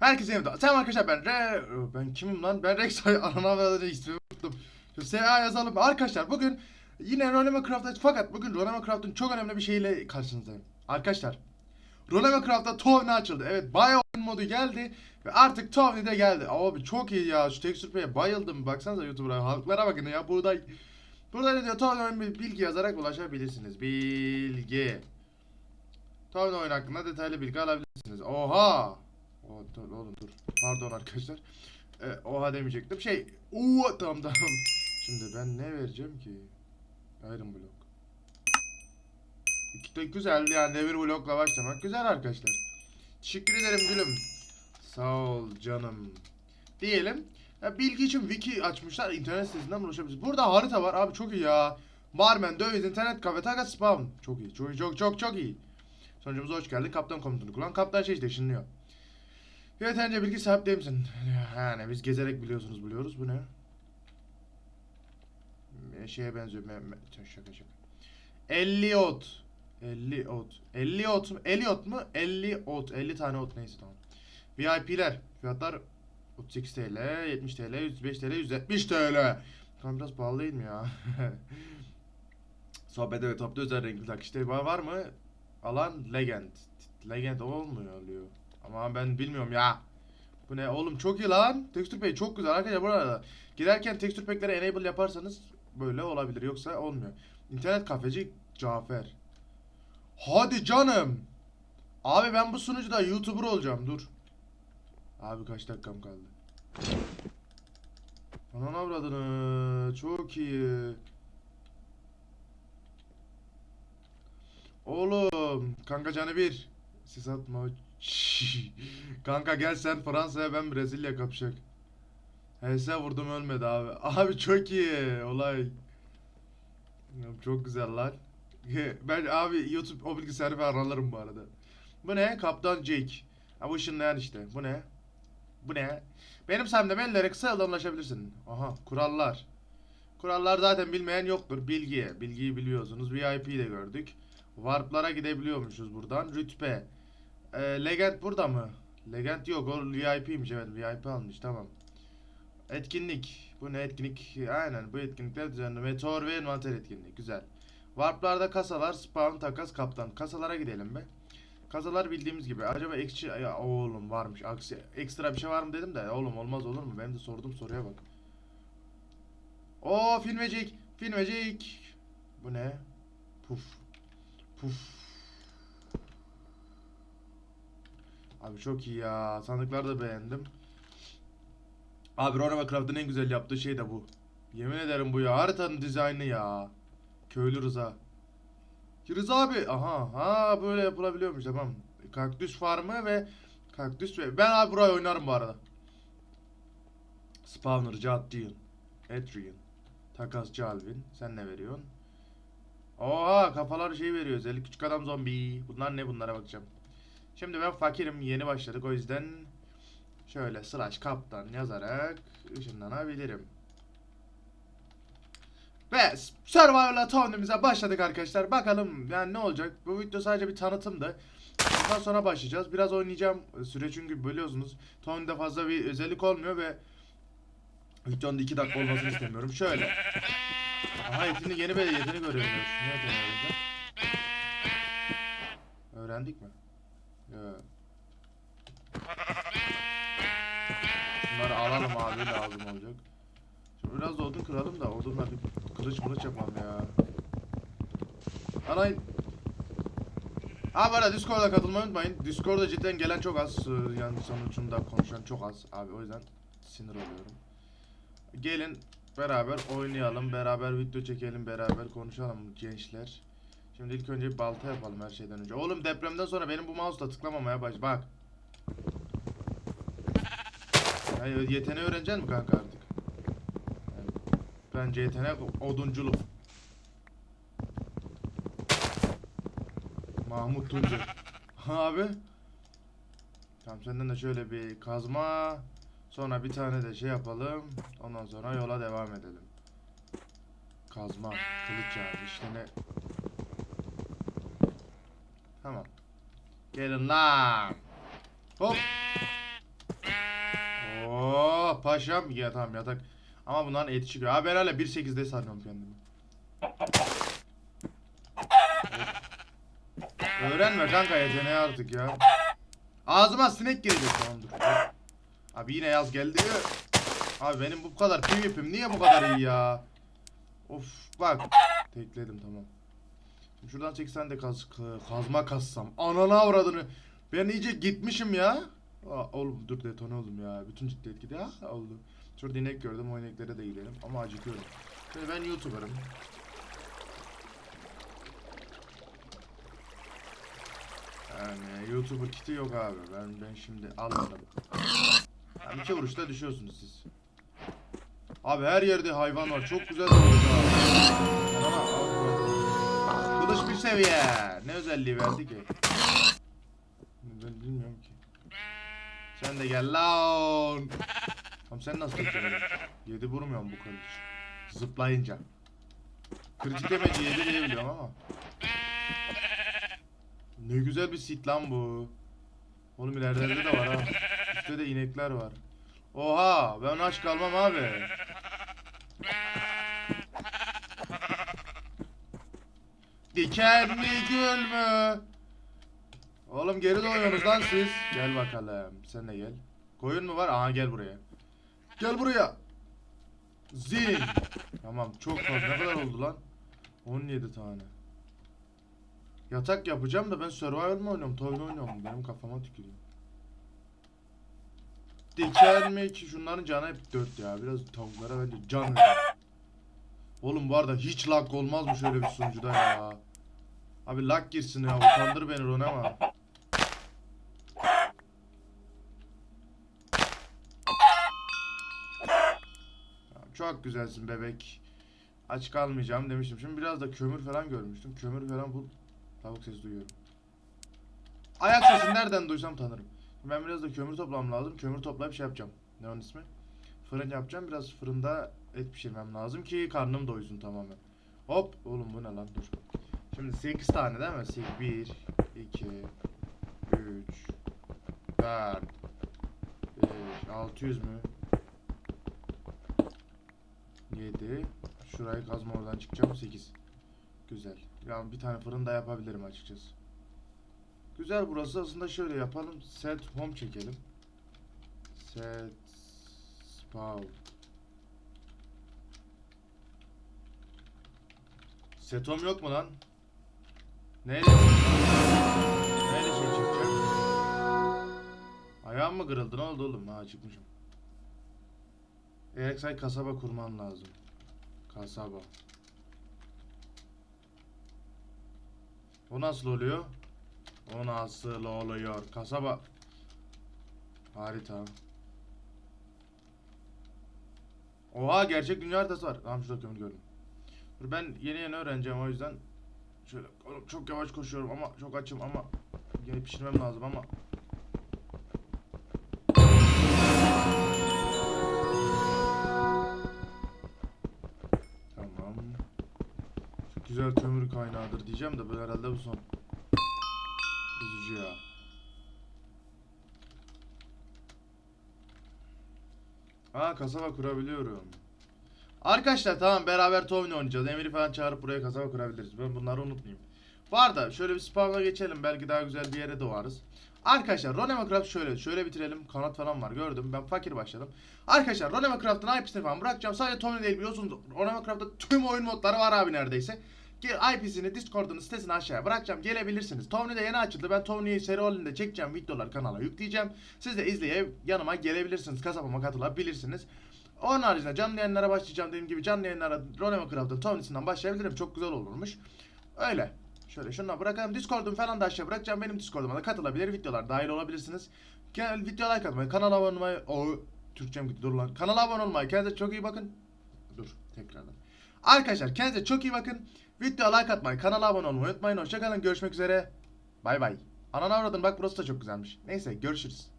Herkese yeni Selam arkadaşlar ben Re... Ben kimim lan? Ben Rex Ana ve ismimi unuttum. Şu SA yazalım. Arkadaşlar bugün yine Ronema Craft'ta fakat bugün Ronema Craft'ın çok önemli bir şeyle karşınızdayım. Arkadaşlar Ronema Craft'ta Tovni açıldı. Evet bayağı modu geldi ve artık Tovni de geldi. Abi çok iyi ya. Şu texture pack'e bayıldım. Baksanıza YouTuber'a. Halklara bakın ya. Burada Burada ne diyor? Tovni oyun bilgi yazarak ulaşabilirsiniz. Bilgi. Tovni oyun hakkında detaylı bilgi alabilirsiniz. Oha! O, dur, oğlum dur. Pardon arkadaşlar. E, oha demeyecektim. Şey, uuu tamam tamam. Şimdi ben ne vereceğim ki? Iron Block. İki de güzel yani devir blokla başlamak güzel arkadaşlar. Teşekkür ederim gülüm. Sağ ol canım. Diyelim. Ya bilgi için wiki açmışlar. internet sitesinden ulaşabiliriz. Burada harita var abi çok iyi ya. Barmen, döviz, internet, kafe, takas, spam. Çok iyi. Çok çok çok çok iyi. Sonucumuza hoş geldin. Kaptan komutunu kullan. Kaptan şey işte ışınlıyor. Yeterince bilgi sahip değil misin? Yani biz gezerek biliyorsunuz biliyoruz. Bu ne? Bir Şeye benziyor. Me, me, şaka şaka. Elliot. Elliot. Elliot mu? Elliot mu? 50 ot. 50 tane ot neyse tamam. VIP'ler. Fiyatlar 38 TL, 70 TL, 105 TL, 170 TL. Tamam biraz pahalı değil mi ya? Sohbet ve topta özel renkli takışta var, var mı? Alan Legend. Legend olmuyor oluyor. Ama ben bilmiyorum ya. Bu ne oğlum çok iyi lan. Texture pack çok güzel arkadaşlar bu arada. Girerken texture pack'lere enable yaparsanız böyle olabilir yoksa olmuyor. İnternet kafeci Cafer. Hadi canım. Abi ben bu sunucuda YouTuber olacağım dur. Abi kaç dakikam kaldı. Anan avradını çok iyi. Oğlum kanka canı bir. Siz atma. kanka gel sen Fransa'ya ben Brezilya kapışak. HS vurdum ölmedi abi. Abi çok iyi olay. Çok güzel lan. Ben abi YouTube o bilgisayarı ben ararım bu arada. Bu ne? Kaptan Jake. Ha bu ışınlayan işte. Bu ne? Bu ne? Benim sayemde mellere kısa yoldan ulaşabilirsin. Aha kurallar. Kurallar zaten bilmeyen yoktur. Bilgiye. Bilgiyi biliyorsunuz. VIP'yi de gördük. Warp'lara gidebiliyormuşuz buradan. Rütbe. Ee, Legend burada mı? Legend yok. O VIP'ymiş. Evet VIP almış. Tamam. Etkinlik. Bu ne etkinlik? Aynen bu etkinlikler düzenli. Meteor ve envanter etkinliği. Güzel. Warp'larda kasalar, spawn, takas, kaptan. Kasalara gidelim be. Kasalar bildiğimiz gibi. Acaba ekşi... Ya oğlum varmış. Aksi, ekstra bir şey var mı dedim de. Oğlum olmaz olur mu? Benim de sordum soruya bak. Oo filmecik. Filmecik. Bu ne? Puf. Puf. Abi çok iyi ya. Sandıkları da beğendim. Abi Ronema Craft'ın en güzel yaptığı şey de bu. Yemin ederim bu ya. Haritanın dizaynı ya. Köylü Rıza. Rıza abi. Aha. Ha böyle yapılabiliyormuş tamam. Kaktüs farmı ve kaktüs ve ben abi burayı oynarım bu arada. Spawner, Jaddian, Adrian, Takasçı Alvin. Sen ne veriyorsun? Oha kafalar şey veriyor. Özellik küçük adam zombi. Bunlar ne bunlara bakacağım. Şimdi ben fakirim. Yeni başladık o yüzden şöyle slash kaptan yazarak ışınlanabilirim. Ve Survival'a tournamemize başladık arkadaşlar. Bakalım yani ne olacak? Bu video sadece bir tanıtımdı. Ondan sonra başlayacağız. Biraz oynayacağım. Süre çünkü biliyorsunuz. Tony'de fazla bir özellik olmuyor ve videonun 2 dakika olmasını istemiyorum. Şöyle. Aha yeteneği yeni bir yetenek öğreniyoruz. Ne? Öğrendik mi? Yok. Bunları alalım abi lazım olacak. Şimdi biraz da odun kıralım da odunla bir kılıç mılıç yapalım ya. Anayın. Ha arada Discord'a katılmayı unutmayın. Discord'a cidden gelen çok az. Ee, Yani sonucunda konuşan çok az abi o yüzden sinir oluyorum. Gelin beraber oynayalım, beraber video çekelim, beraber konuşalım gençler. Şimdi ilk önce bir balta yapalım her şeyden önce. Oğlum depremden sonra benim bu mouse'la tıklamamaya baş. Bak. Ya yeteneği öğreneceksin mi kanka artık? Yani bence yetenek odunculuk. Mahmut Tuncer. Abi. Tamam senden de şöyle bir kazma. Sonra bir tane de şey yapalım. Ondan sonra yola devam edelim. Kazma. Kılıç yani işte ne. Tamam. Gelin lan. Hop. Oh paşam. Ya tamam yatak. Ama bundan eti çıkıyor. Abi ben hala 1.8'de sanıyorum kendimi. Öğrenme kanka yeteneği artık ya. Ağzıma sinek girecek tamam dur. Abi yine yaz geldi. Abi benim bu kadar PvP'm niye bu kadar iyi ya? Of bak. Tekledim tamam. Şuradan çeksen de kaz, kazma kassam. Ananı avradını. Ben iyice gitmişim ya. Aa, oğlum dur detone oldum ya. Bütün ciddiyet gidiyor. Ha, oldu. Şurada inek gördüm. O ineklere de gidelim. Ama acıkıyorum. Şimdi ben YouTuber'ım. Yani YouTuber kiti yok abi. Ben ben şimdi almadım. Yani iki vuruşta düşüyorsunuz siz. Abi her yerde hayvan var. Çok güzel oldu. Ana, al. Kılıç bir seviye. Ne özelliği verdi ki? Ben bilmiyorum ki. Sen de gel lan. Tamam sen nasıl tutacaksın? Yedi vurmuyorum bu kılıç. Zıplayınca. Kritik demeci yedi diye biliyorum ama. Ne güzel bir sit lan bu. Oğlum ileride de var ha. Üstte de inekler var. Oha ben aç kalmam abi. Dikenli gül mü? Oğlum geri doğuyorsunuz lan siz. Gel bakalım. Sen de gel. Koyun mu var? Aha gel buraya. Gel buraya. Zin. Tamam çok fazla. Ne kadar oldu lan? 17 tane. Yatak yapacağım da ben survival mı oynuyorum? Toyun oynuyorum. Benim kafama tükürüyor. Diken mi ki şunların canı hep 4 ya. Biraz tavuklara bence can ver. Oğlum bu arada hiç lag olmaz mı şöyle bir sunucuda ya? Abi lag girsin ya. Utandır beni Ron ama. Çok güzelsin bebek. Aç kalmayacağım demiştim. Şimdi biraz da kömür falan görmüştüm. Kömür falan bul. Tavuk sesi duyuyorum. Ayak sesini nereden duysam tanırım. Ben biraz da kömür toplamam lazım. Kömür toplayıp şey yapacağım. Ne onun ismi? Fırın yapacağım. Biraz fırında et pişirmem lazım ki karnım doysun tamamen. Hop. Oğlum bu ne lan? Dur. Şimdi 8 tane değil mi? 8, 1, 2, 3, 4, 5, 600 mü? 7. Şurayı kazma oradan çıkacağım. 8. Güzel. Yani bir tane fırın da yapabilirim açıkçası. Güzel burası. Aslında şöyle yapalım. Set home çekelim. Set spawn. Set home yok mu lan? Neyle? Neyle şey çekeceğim? Ayağım mı kırıldı? Ne oldu oğlum? Ha çıkmışım. Ereksay kasaba kurman lazım. Kasaba. O nasıl oluyor? O nasıl oluyor? Kasaba. Harita. Oha gerçek dünya haritası var. Tamam şurada kömür gördüm. Dur ben yeni yeni öğreneceğim o yüzden şöyle çok yavaş koşuyorum ama çok açım ama yeni pişirmem lazım ama Tamam. Çok güzel kömür kaynağıdır diyeceğim de böyle herhalde bu son. Üzücü ya. Aa kasaba kurabiliyorum. Arkadaşlar tamam beraber Town oynayacağız. Emir'i falan çağırıp buraya kasaba kurabiliriz. Ben bunları unutmayayım. Bu arada şöyle bir spawn'a geçelim. Belki daha güzel bir yere doğarız. Arkadaşlar Ronemacraft şöyle şöyle bitirelim. Kanat falan var gördüm. Ben fakir başladım. Arkadaşlar Ronemacraft'ın IP'sini falan bırakacağım. Sadece Tony değil biliyorsunuz. Ronemacraft'ta tüm oyun modları var abi neredeyse. IP'sini Discord'un sitesini aşağıya bırakacağım. Gelebilirsiniz. Tony de yeni açıldı. Ben Tony'yi seri halinde çekeceğim. Videolar kanala yükleyeceğim. Siz de izleyip yanıma gelebilirsiniz. Kasabama katılabilirsiniz. Onun haricinde canlı yayınlara başlayacağım dediğim gibi canlı yayınlara Ronemacraft'ın Tony'sinden başlayabilirim. Çok güzel olurmuş. Öyle. Şöyle şunu bırakalım. Discord'um falan da aşağı bırakacağım. Benim Discord'uma da katılabilir. Videolar dahil olabilirsiniz. Gel video like atmayı, kanala abone olmayı... O Türkçem gitti dur lan. Kanala abone olmayı. Kendinize çok iyi bakın. Dur tekrardan. Arkadaşlar kendinize çok iyi bakın. Video like atmayı, kanala abone olmayı unutmayın. Hoşçakalın. Görüşmek üzere. Bay bay. Ananı avradın bak burası da çok güzelmiş. Neyse görüşürüz.